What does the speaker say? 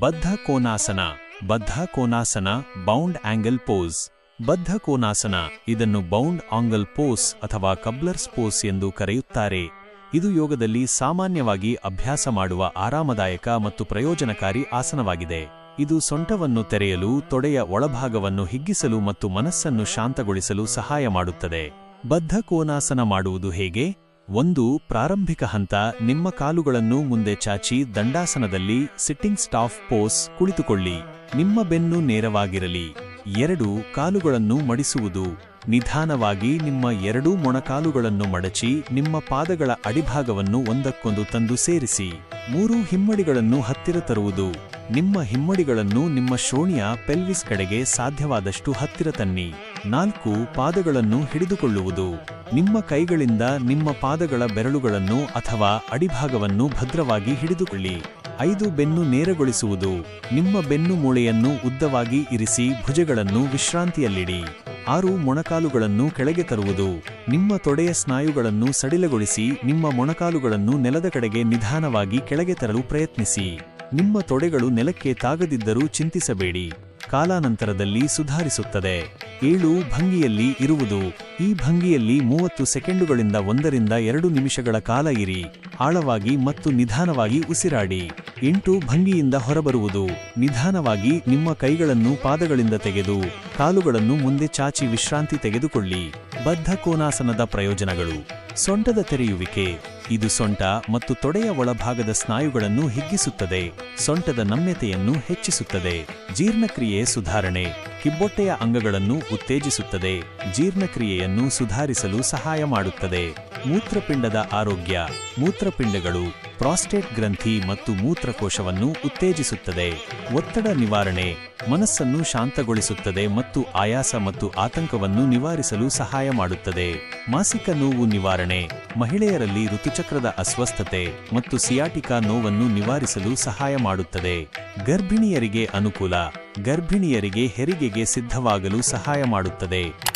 ಬದ್ಧ ಕೋನಾಸನ ಬದ್ಧ Konasana bound angle pose ಬದ್ಧ ಕೋನಾಸನ ಇದನ್ನು ಬೌಂಡ್ ಆಂಗಲ್ ಪೋಸ್ ಅಥವಾ ಕಬ್ಲರ್ಸ್ ಪೋಸ್ ಎಂದು ಕರೆಯುತ್ತಾರೆ. ಇದು ಯೋಗದಲ್ಲಿ ಸಾಮಾನ್ಯವಾಗಿ ಅಭ್ಯಾಸ ಮಾಡುವ ಆರಾಮದಾಯಕ ಮತ್ತು ಪ್ರಯೋಜನಕಾರಿ ಆಸನವಾಗಿದೆ. ಇದು ಸೊಂಟವನ್ನು ತೆರೆಯಲು, ತೊಡೆಯ ಒಳಭಾಗವನ್ನು ಹಿಗ್ಗಿಸಲು ಮತ್ತು ಮನಸ್ಸನ್ನು ಶಾಂತಗೊಳಿಸಲು ಸಹಾಯ ಮಾಡುತ್ತದೆ. ಬದ್ಧ ಕೋನಾಸನ ಮಾಡುವುದು ಹೇಗೆ? ಒಂದು ಪ್ರಾರಂಭಿಕ ಹಂತ ನಿಮ್ಮ ಕಾಲುಗಳನ್ನು ಮುಂದೆ ಚಾಚಿ ದಂಡಾಸನದಲ್ಲಿ ಸಿಟ್ಟಿಂಗ್ ಸ್ಟಾಫ್ ಪೋಸ್ ಕುಳಿತುಕೊಳ್ಳಿ. ನಿಮ್ಮ ಬೆನ್ನು ನೇರವಾಗಿರಲಿ. ಎರಡು, ಕಾಲುಗಳನ್ನು ಮಡಿಸುವುದು. ನಿಧಾನವಾಗಿ ನಿಮ್ಮ ಎರಡೂ ಮೊಣಕಾಲುಗಳನ್ನು ಮಡಚಿ ನಿಮ್ಮ ಪಾದಗಳ ಅಡಿಭಾಗವನ್ನು ಒಂದಕ್ಕೊಂದು ತಂದು ಸೇರಿಸಿ. ಮೂರು, ಹಿಮ್ಮಡಿಗಳನ್ನು ಹತ್ತಿರ ತರುವುದು. ನಿಮ್ಮ ಹಿಮ್ಮಡಿಗಳನ್ನು ನಿಮ್ಮ ಶ್ರೋಣಿಯ ಪೆಲ್ವಿಸ್ ಕಡೆಗೆ ಸಾಧ್ಯವಾದಷ್ಟು ಹತ್ತಿರ ತನ್ನಿ. ನಾಲ್ಕು ಪಾದಗಳನ್ನು ಹಿಡಿದುಕೊಳ್ಳುವುದು. ನಿಮ್ಮ ಕೈಗಳಿಂದ ನಿಮ್ಮ ಪಾದಗಳ ಬೆರಳುಗಳನ್ನು ಅಥವಾ ಅಡಿಭಾಗವನ್ನು ಭದ್ರವಾಗಿ ಹಿಡಿದುಕೊಳ್ಳಿ. ಐದು ಬೆನ್ನು ನೇರಗೊಳಿಸುವುದು. ನಿಮ್ಮ ಬೆನ್ನು ಮೂಳೆಯನ್ನು ಉದ್ದವಾಗಿ ಇರಿಸಿ ಭುಜಗಳನ್ನು ವಿಶ್ರಾಂತಿಯಲ್ಲಿಡಿ. ಆರು ಮೊಣಕಾಲುಗಳನ್ನು ಕೆಳಗೆ ತರುವುದು. ನಿಮ್ಮ ತೊಡೆಯ ಸ್ನಾಯುಗಳನ್ನು ಸಡಿಲಗೊಳಿಸಿ ನಿಮ್ಮ ಮೊಣಕಾಲುಗಳನ್ನು ನೆಲದ ಕಡೆಗೆ ನಿಧಾನವಾಗಿ ಕೆಳಗೆ ತರಲು ಪ್ರಯತ್ನಿಸಿ. ನಿಮ್ಮ ತೊಡೆಗಳು ನೆಲಕ್ಕೆ ತಾಗದಿದ್ದರೂ ಚಿಂತಿಸಬೇಡಿ. ಕಾಲಾನಂತರದಲ್ಲಿ ಸುಧಾರಿಸುತ್ತದೆ. ಏಳು ಭಂಗಿಯಲ್ಲಿ ಇರುವುದು. ಈ ಭಂಗಿಯಲ್ಲಿ ಮೂವತ್ತು ಸೆಕೆಂಡುಗಳಿಂದ ಒಂದರಿಂದ ಎರಡು ನಿಮಿಷಗಳ ಕಾಲ ಇರಿ. ಆಳವಾಗಿ ಮತ್ತು ನಿಧಾನವಾಗಿ ಉಸಿರಾಡಿ. ಎಂಟು ಭಂಗಿಯಿಂದ ಹೊರಬರುವುದು. ನಿಧಾನವಾಗಿ ನಿಮ್ಮ ಕೈಗಳನ್ನು ಪಾದಗಳಿಂದ ತೆಗೆದು, ಕಾಲುಗಳನ್ನು ಮುಂದೆ ಚಾಚಿ ವಿಶ್ರಾಂತಿ ತೆಗೆದುಕೊಳ್ಳಿ. ಬದ್ಧ ಕೋನಾಸನದ ಪ್ರಯೋಜನಗಳು. ಸೊಂಟದ ತೆರೆಯುವಿಕೆ. ಇದು ಸೊಂಟ ಮತ್ತು ತೊಡೆಯ ಒಳಭಾಗದ ಸ್ನಾಯುಗಳನ್ನು ಹಿಗ್ಗಿಸುತ್ತದೆ. ಸೊಂಟದ ನಮ್ಯತೆಯನ್ನು ಹೆಚ್ಚಿಸುತ್ತದೆ. ಜೀರ್ಣಕ್ರಿಯೆ ಸುಧಾರಣೆ. ಕಿಬ್ಬೊಟ್ಟೆಯ ಅಂಗಗಳನ್ನು ಉತ್ತೇಜಿಸುತ್ತದೆ. ಜೀರ್ಣಕ್ರಿಯೆಯನ್ನು ಸುಧಾರಿಸಲು ಸಹಾಯ ಮಾಡುತ್ತದೆ. ಮೂತ್ರಪಿಂಡದ ಆರೋಗ್ಯ. ಮೂತ್ರಪಿಂಡಗಳು ಪ್ರಾಸ್ಟೇಟ್ ಗ್ರಂಥಿ ಮತ್ತು ಮೂತ್ರಕೋಶವನ್ನು ಉತ್ತೇಜಿಸುತ್ತದೆ. ಒತ್ತಡ ನಿವಾರಣೆ. ಮನಸ್ಸನ್ನು ಶಾಂತಗೊಳಿಸುತ್ತದೆ ಮತ್ತು ಆಯಾಸ ಮತ್ತು ಆತಂಕವನ್ನು ನಿವಾರಿಸಲು ಸಹಾಯ ಮಾಡುತ್ತದೆ. ಮಾಸಿಕ ನೋವು ನಿವಾರಣೆ. ಮಹಿಳೆಯರಲ್ಲಿ ಋತುಚಕ್ರದ ಅಸ್ವಸ್ಥತೆ ಮತ್ತು ಸಿಯಾಟಿಕಾ ನೋವನ್ನು ನಿವಾರಿಸಲು ಸಹಾಯ ಮಾಡುತ್ತದೆ. ಗರ್ಭಿಣಿಯರಿಗೆ ಅನುಕೂಲ. ಗರ್ಭಿಣಿಯರಿಗೆ ಹೆರಿಗೆಗೆ ಸಿದ್ಧವಾಗಲು ಸಹಾಯ ಮಾಡುತ್ತದೆ.